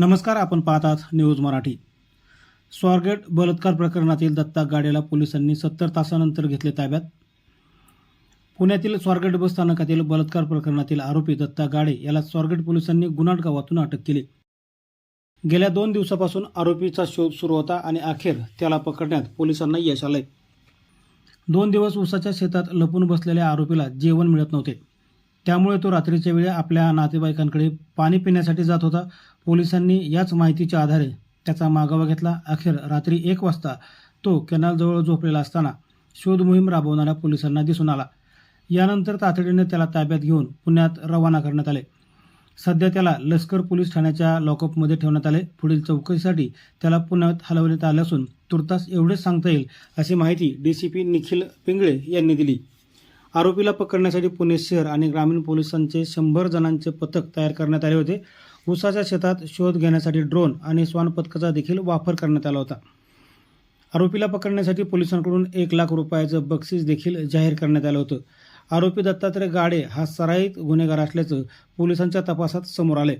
नमस्कार आपण पाहतात न्यूज मराठी. स्वारगेट बलात्कार प्रकरणातील दत्ता गाडेला पोलिसांनी सत्तर तासानंतर घेतले ताब्यात. पुण्यातील स्वारगेट बस स्थानकातील बलात्कार प्रकरणातील आरोपी दत्ता गाडे याला स्वारगेट पोलिसांनी गुन्हा गावातून अटक केली. गेल्या दोन दिवसापासून आरोपीचा शोध सुरू होता आणि अखेर त्याला पकडण्यात पोलिसांना यश आलंय. दोन दिवस उसाच्या शेतात लपून बसलेल्या आरोपीला जेवण मिळत नव्हते. त्यामुळे तो रात्रीच्या वेळी आपल्या नातेवाईकांकडे पाणी पिण्यासाठी जात होता. पोलिसांनी याच माहितीच्या आधारे त्याचा मागोवा घेतला. अखेर रात्री एक वाजता तो कॅनलजवळ झोपलेला असताना शोध मोहीम राबवणाऱ्या पोलिसांना दिसून आला. यानंतर तातडीने त्याला ताब्यात घेऊन पुण्यात रवाना करण्यात आले. सध्या त्याला लष्कर पोलीस ठाण्याच्या लॉकअपमध्ये ठेवण्यात आले. पुढील चौकशीसाठी त्याला पुण्यात हलवण्यात आले असून तुर्तास एवढेच सांगता येईल अशी माहिती D C P Nikhil Pingale यांनी दिली. आरोपीला पकडण्यासाठी पुणे शहर आणि ग्रामीण पोलिसांचे शंभर जणांचे पथक तयार करण्यात आले होते. उसाच्या शेतात शोध घेण्यासाठी ड्रोन आणि स्वान पथकाचा देखील वापर करण्यात आला होता. आरोपीला पकडण्यासाठी पोलिसांकडून एक लाख रुपयाचं बक्षीस देखील जाहीर करण्यात आलं होतं. आरोपी दत्तात्रय गाडे हा सराईत गुन्हेगार असल्याचं पोलिसांच्या तपासात समोर आले